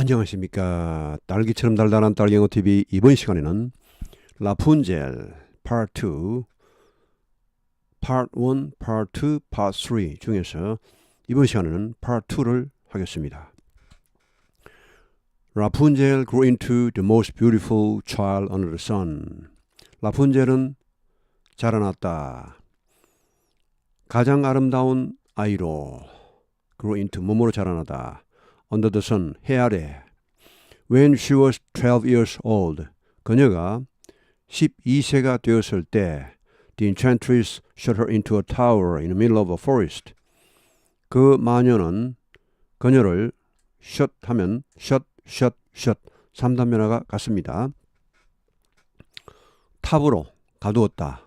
안녕하십니까. 딸기처럼 달달한 딸기영어TV 이번 시간에는 라푼젤 Part 2, Part 1, Part 2, Part 3 중에서 이번 시간에는 Part 2를 하겠습니다. 라푼젤 grew into the most beautiful child under the sun. 라푼젤은 자라났다. 가장 아름다운 아이로 grew into 몸으로 자라나다. Under the sun, 해 아래. When she was 12 years old, 그녀가 12세가 되었을 때, the enchantress shut her into a tower in the middle of a forest. 그 마녀는 그녀를 shut 하면 shut, shut, shut 3단면화가 같습니다. 탑으로 가두었다.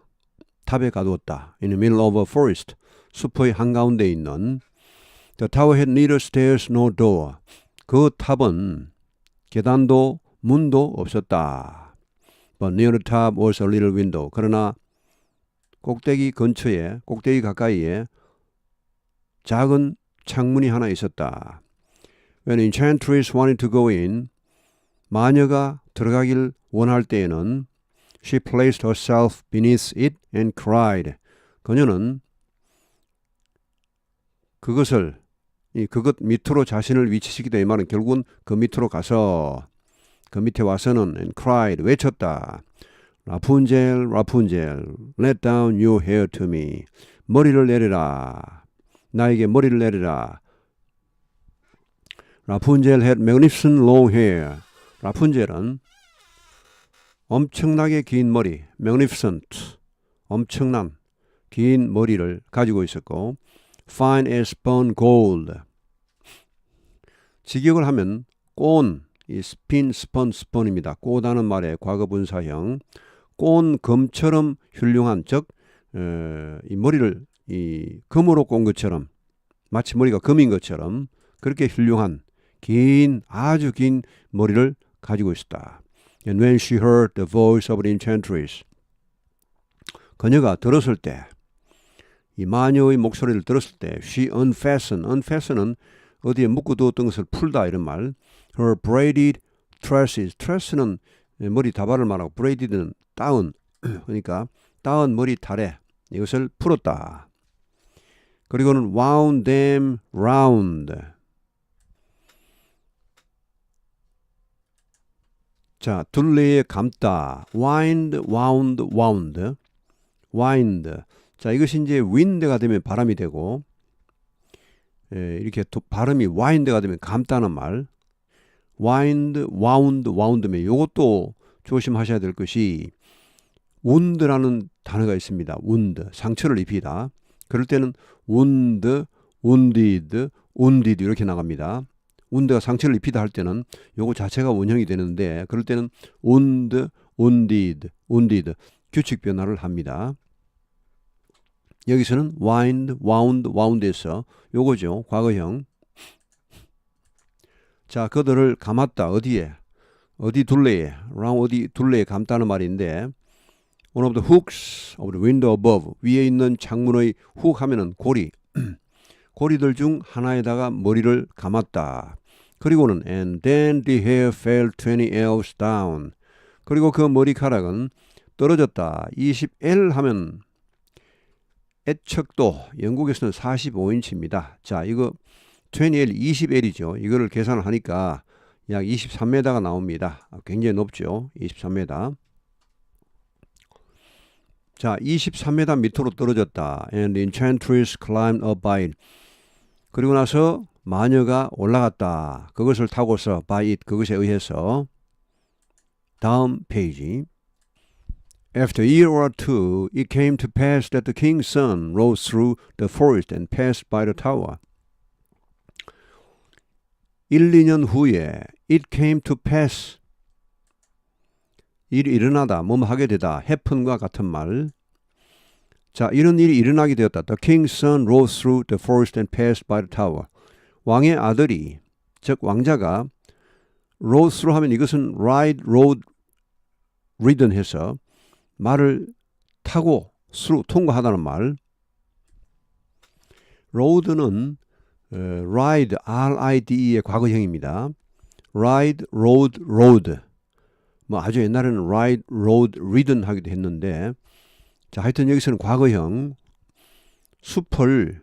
탑에 가두었다. In the middle of a forest. 숲의 한가운데 있는 The tower had neither stairs nor door. 그 탑은 계단도 문도 없었다. But near the top was a little window. 그러나 꼭대기 근처에 꼭대기 가까이에 작은 창문이 하나 있었다. When enchantress wanted to go in, 마녀가 들어가길 원할 때에는 she placed herself beneath it and cried. 그녀는 그것을 이 그것 밑으로 자신을 위치시키다 이 말은 결국은 그 밑으로 가서 그 밑에 와서는 and cried 외쳤다. 라푼젤 라푼젤 let down your hair to me. 머리를 내려라. 나에게 머리를 내려라. 라푼젤 had magnificent long hair. 라푼젤은 엄청나게 긴 머리 magnificent 엄청난 긴 머리를 가지고 있었고 fine as spun gold. 직역을 하면 꼰, 이 spin, spun, spun입니다. 꼬다는 말의 과거 분사형. 꼰 금처럼 훌륭한 즉, 어, 이 머리를 이 금으로 꼰 것처럼 마치 머리가 금인 것처럼 그렇게 훌륭한 긴 아주 긴 머리를 가지고 있었다. And when she heard the voice of the enchantress, 그녀가 들었을 때 이 마녀의 목소리를 들었을 때 she unfastened, unfasten은 어디에 묶어두었던 것을 풀다 이런 말. her braided tresses, tress는 머리 다발을 말하고 braided는 다운, 그러니까 다운 머리 탈에 이것을 풀었다. 그리고는 wound them round. 자, 둘레에 감다. wind, wound, wound. wind. 자, 이것이 이제 wind가 되면 바람이 되고, 예, 이렇게 도, 발음이 wind가 되면 감다는 말. wind, wound, wound면 이것도 조심하셔야 될 것이 wound라는 단어가 있습니다. wound, 상처를 입히다. 그럴 때는 wound, wounded, wounded 이렇게 나갑니다. wound가 상처를 입히다 할 때는 요거 자체가 원형이 되는데 그럴 때는 wound, wounded, wounded 규칙 변화를 합니다. 여기서는 wind, wound, wound에서 요거죠. 과거형. 자, 그들을 감았다. 어디에? 어디 둘레에? round 어디 둘레에 감다는 말인데 one of the hooks of the window above 위에 있는 창문의 훅 하면은 고리. 고리들 중 하나에다가 머리를 감았다. 그리고는 and then the hair fell 20 ells down. 그리고 그 머리카락은 떨어졌다. 20L 하면 애척도 영국에서는 45인치입니다. 자, 이거 20L, 20L이죠. 이거를 계산을 하니까 약 23m가 나옵니다. 굉장히 높죠. 23m. 자, 23m 밑으로 떨어졌다. And the enchantress climbed up by it. 그리고 나서 마녀가 올라갔다. 그것을 타고서 by it, 그것에 의해서 다음 페이지. After a year or two, it came to pass that the king's son rose through the forest and passed by the tower. 1, 2년 후에 it came to pass 일이 일어나다, 뭐뭐 하게 되다, happen과 같은 말. 자, 이런 일이 일어나게 되었다. The king's son rose through the forest and passed by the tower. 왕의 아들이, 즉 왕자가 rose through 하면 이것은 ride, rode, ridden 해서 말을 타고 through 통과하다는 말. road는 어, ride, R-I-D-E의 과거형입니다. ride, rode, rode. 뭐 아주 옛날에는 ride, rode, ridden 하기도 했는데 자 하여튼 여기서는 과거형 숲을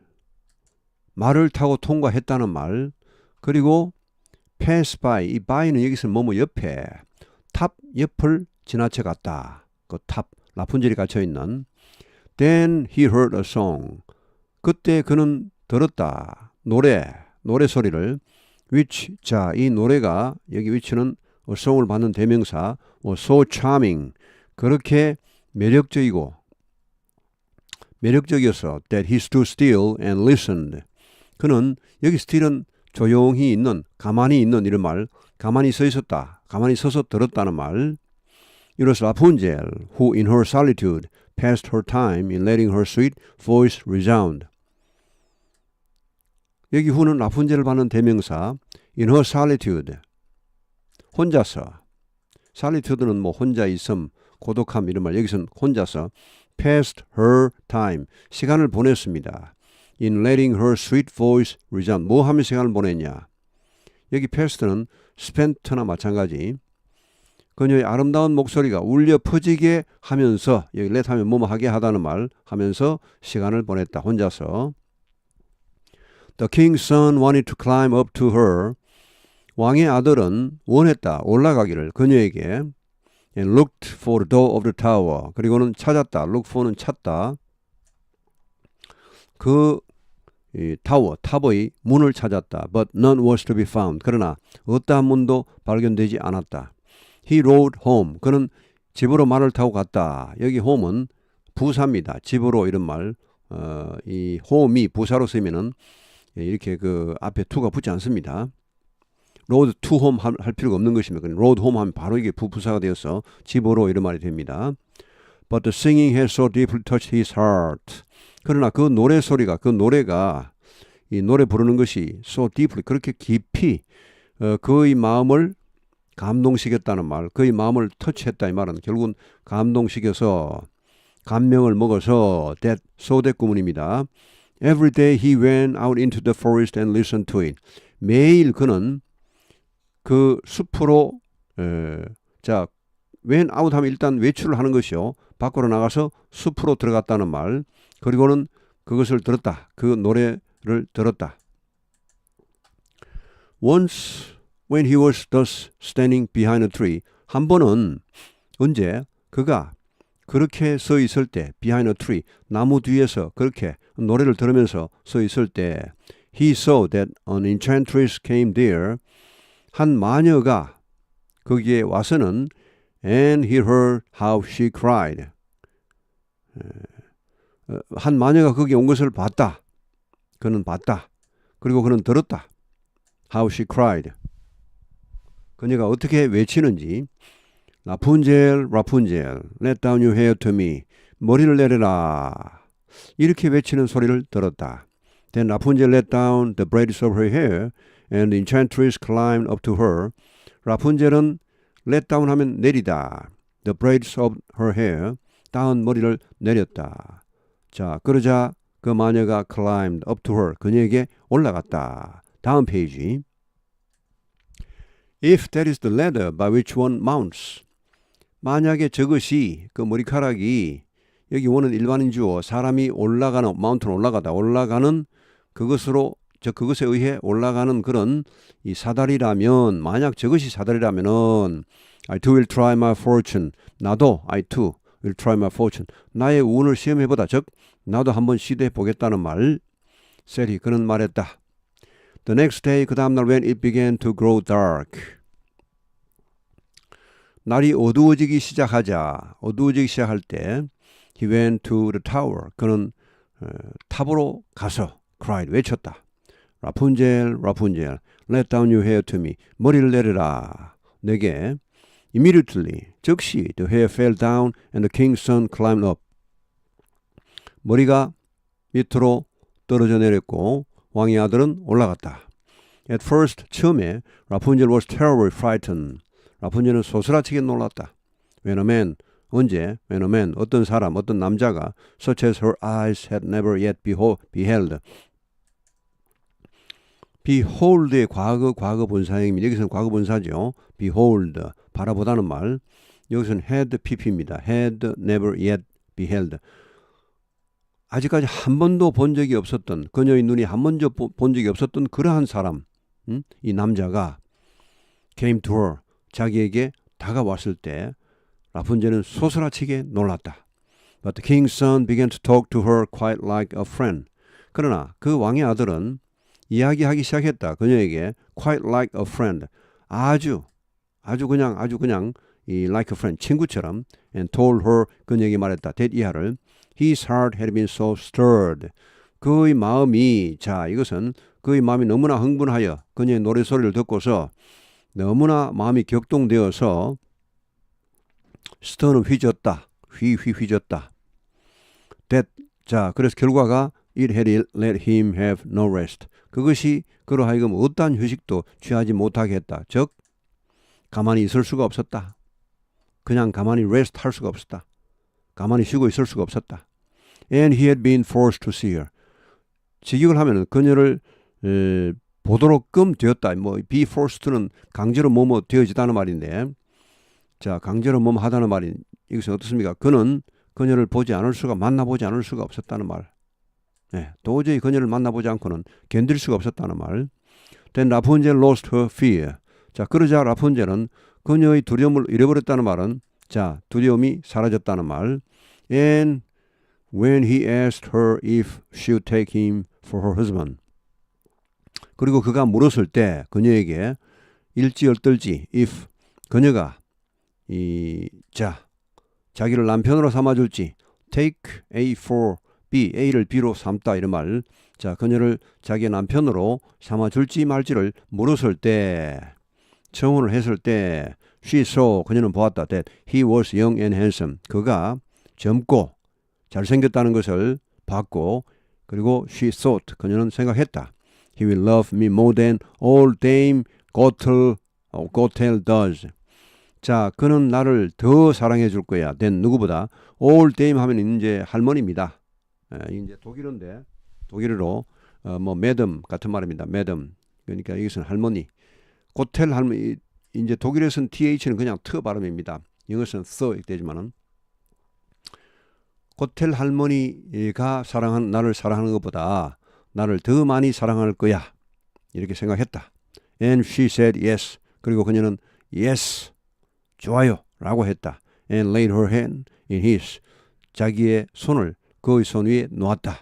말을 타고 통과했다는 말 그리고 pass by 이 by는 여기서 뭐뭐 옆에 탑 옆을 지나쳐 갔다 그 탑 라푼젤이 갇혀 있는 then he heard a song. 그때 그는 들었다. 노래 노래 소리를. Which 자 이 노래가 여기 which는 a song을 받는 대명사 뭐 so charming. 그렇게 매력적이고 매력적이어서 that he stood still and listened. 그는 여기 still은 조용히 있는 가만히 있는 이런 말 가만히 서 있었다 가만히 서서 들었다는 말 이로써 라푼젤 who in her solitude passed her time in letting her sweet voice resound 여기 후는 라푼젤을 받는 대명사 in her solitude 혼자서 solitude는 뭐 혼자 있음 고독함 이런 말 여기서는 혼자서 passed her time 시간을 보냈습니다. in letting her sweet voice resound 뭐 하며 시간을 보냈냐 여기 past는 spent나 마찬가지 그녀의 아름다운 목소리가 울려 퍼지게 하면서 여기 let 하면 뭐뭐 하게 하다는 말 하면서 시간을 보냈다 혼자서. The king's son wanted to climb up to her. 왕의 아들은 원했다 올라가기를 그녀에게. And looked for the door of the tower. 그리고는 찾았다 look for는 찾다. 그 이, 타워 탑의 문을 찾았다. But none was to be found. 그러나 어떠한 문도 발견되지 않았다 he rode home 그는 집으로 말을 타고 갔다 여기 home은 부사입니다 집으로 이런 말 어, 이 home이 부사로 쓰면은 이렇게 그 앞에 to가 붙지 않습니다 로드 투홈할 필요가 없는 것입니다. 로드 홈 하면 바로 이게 부부사가 되어서 집으로 이런 말이 됩니다. But the singing had so deeply touched his heart. 그러나 그 노래 소리가 그 노래가 이 노래 부르는 것이 so deeply 그렇게 깊이 어, 그의 마음을 감동시켰다는 말, 그의 마음을 터치했다 이 말은 결국은 감동시켜서 감명을 먹어서 that so that 구문입니다. Every day he went out into the forest and listened to it. 매일 그는 그 숲으로 에, 자웬 아웃하면 일단 외출을 하는 것이요. 밖으로 나가서 숲으로 들어갔다는 말. 그리고는 그것을 들었다. 그 노래를 들었다. Once when he was thus standing behind a tree. 한 번은 언제 그가 그렇게 서 있을 때 behind a tree 나무 뒤에서 그렇게 노래를 들으면서 서 있을 때 he saw that an enchantress came there 한 마녀가 거기에 와서는 and he heard how she cried. 한 마녀가 거기에 온 것을 봤다. 그는 봤다. 그리고 그는 들었다. how she cried. 그녀가 어떻게 외치는지 라푼젤 라푼젤 let down your hair to me 머리를 내려라 이렇게 외치는 소리를 들었다. Then Rapunzel let down the braids of her hair and the enchantress climbed up to her. 라푼젤은 let down 하면 내리다. The braids of her hair. 다운 머리를 내렸다. 자, 그러자 그 마녀가 climbed up to her. 그녀에게 올라갔다. 다음 페이지. If that is the ladder by which one mounts. 만약에 저것이 그 머리카락이 여기 원은 일반인 주어 사람이 올라가는 마운트는 올라가다 올라가는 그것으로 저 그것에 의해 올라가는 그런 이 사다리라면 만약 저것이 사다리라면은 I too will try my fortune. 나도 I too will try my fortune. 나의 운을 시험해 보다. 즉 나도 한번 시도해 보겠다는 말. 셀이 그는 말했다. The next day 그 다음 날 when it began to grow dark. 날이 어두워지기 시작하자 어두워지기 시작할 때 he went to the tower. 그는 어, 탑으로 가서 cried 외쳤다. 라푼젤 라푼젤 let down your hair to me 머리를 내려라 내게 immediately 즉시 the hair fell down and the king's son climbed up 머리가 밑으로 떨어져 내렸고 왕의 아들은 올라갔다. At first 처음에 라푼젤 was terribly frightened. 라푼젤은 소스라치게 놀랐다. When a man 언제 when a man 어떤 사람 어떤 남자가 such as her eyes had never yet beheld behold의 과거 과거 분사형입니다. 여기서는 과거 분사죠. behold 바라보다는 말. 여기서는 had pp입니다. had never yet beheld. 아직까지 한 번도 본 적이 없었던 그녀의 눈이 한 번도 보- 본 적이 없었던 그러한 사람, 음? 이 남자가 came to her 자기에게 다가왔을 때 라푼젤은 소스라치게 놀랐다. But the king's son began to talk to her quite like a friend. 그러나 그 왕의 아들은 이야기하기 시작했다. 그녀에게 quite like a friend. 아주 아주 그냥 아주 그냥 이 like a friend 친구처럼 and told her 그녀에게 말했다. that 이하를 his heart had been so stirred. 그의 마음이 자 이것은 그의 마음이 너무나 흥분하여 그녀의 노래 소리를 듣고서 너무나 마음이 격동되어서 스터는 휘졌다. 휘휘 휘졌다. that 자 그래서 결과가 it had let him have no rest. 그것이 그로 하여금 어떠한 휴식도 취하지 못하게 했다. 즉 가만히 있을 수가 없었다. 그냥 가만히 rest 할 수가 없었다. 가만히 쉬고 있을 수가 없었다. And he had been forced to see her. 직역을 하면은 그녀를 에, 보도록 끔 되었다. 뭐 be forced는 강제로 뭐뭐 되어지다는 말인데, 자 강제로 뭐뭐 하다는 말인 이것은 어떻습니까? 그는 그녀를 보지 않을 수가 만나보지 않을 수가 없었다는 말. 네, 도저히 그녀를 만나보지 않고는 견딜 수가 없었다는 말. Then Rapunzel lost her fear. 자 그러자 라푼젤은 그녀의 두려움을 잃어버렸다는 말은 자 두려움이 사라졌다는 말. And when he asked her if she would take him for her husband. 그리고 그가 물었을 때 그녀에게 일지얼떨지 if 그녀가 이 자 자기를 남편으로 삼아줄지 take A for B A를 B로 삼다 이런 말. 자 그녀를 자기 남편으로 삼아줄지 말지를 물었을 때 청혼을 했을 때 she saw 그녀는 보았다 that he was young and handsome 그가 젊고 잘생겼다는 것을 봤고 그리고 she thought 그녀는 생각했다. He will love me more than all Dame Gothel 어, Gothel does. 자 그는 나를 더 사랑해 줄 거야. than 누구보다 all Dame 하면 이제 할머니입니다. 에, 이제 독일어인데 독일어로 어, 뭐 매덤 같은 말입니다. 매덤 그러니까 이것은 할머니. 고텔 할머니 이제 독일에서는 th는 그냥 트 발음입니다. 영어에서는 th 되지만은 고텔 할머니가 사랑한 나를 사랑하는 것보다 나를 더 많이 사랑할 거야 이렇게 생각했다. And she said yes. 그리고 그녀는 yes 좋아요 라고 했다. And laid her hand in his 자기의 손을 그의 손 위에 놓았다.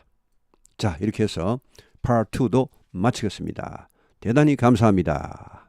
자 이렇게 해서 part 2도 마치겠습니다. 대단히 감사합니다.